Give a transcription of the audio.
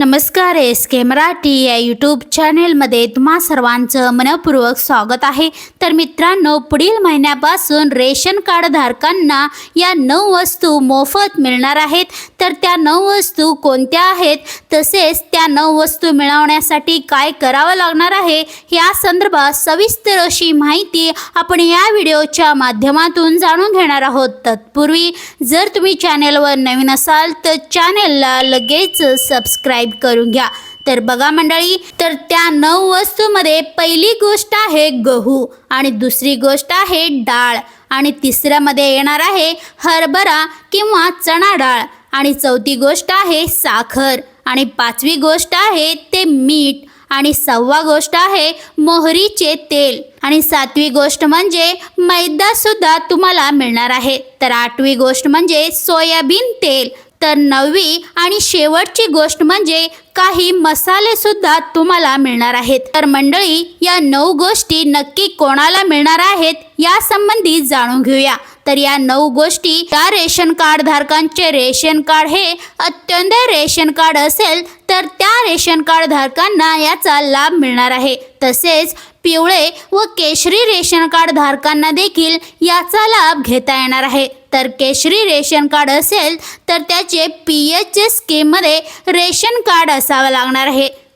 नमस्कार एस के मराठी या यूट्यूब चॅनेलमध्ये तुम्हा सर्वांचं मनपूर्वक स्वागत आहे. तर मित्रांनो पुढील महिन्यापासून रेशन कार्ड धारकांना या नऊ वस्तू मोफत मिळणार आहेत. तर त्या नऊ वस्तू कोणत्या आहेत? तसेच त्या नऊ वस्तू मिळवण्यासाठी काय करावं लागणार आहे या संदर्भात सविस्तर अशी माहिती आपण या व्हिडिओच्या माध्यमातून जाणून घेणार आहोत. तत्पूर्वी जर तुम्ही चॅनेलवर नवीन असाल तर चॅनेलला लगेच सबस्क्राईब करून घ्या. तर बघा मंडळी तर त्या नऊ वस्तूमध्ये पहिली गोष्ट आहे गहू आणि दुसरी गोष्ट आहे डाळ. आणि तिसऱ्यामध्ये येणार आहे हरभरा किंवा चणा डाळ. आणि चौथी गोष्ट आहे साखर. आणि पाचवी गोष्ट आहे ते मीठ आणि सहावा गोष्ट आहे मोहरीचे तेल. आणि सातवी गोष्ट म्हणजे मैदा सुद्धा तुम्हाला मिळणार आहे. तर आठवी गोष्ट म्हणजे सोयाबीन तेल. तर नववी आणि शेवटची गोष्ट म्हणजे काही मसाले सुद्धा तुम्हाला मिळणार आहेत. तर मंडळी या नऊ गोष्टी नक्की कोणाला मिळणार आहेत या संबंधी जाणून घेऊया. तर या नऊ गोष्टी या रेशन कार्ड धारकांचे रेशन कार्ड हे अत्यंत रेशन कार्ड असेल तर त्या रेशन कार्ड धारकांना याचा लाभ मिळणार आहे. तसेच पिवळे व केशरी रेशन कार्ड धारकांना देखील याचा लाभ घेता येणार आहे. तर केशरी रेशन कार्ड असेल तर त्याचे पी एच स्कीममध्ये रेशन कार्ड असावं लागणार आहे.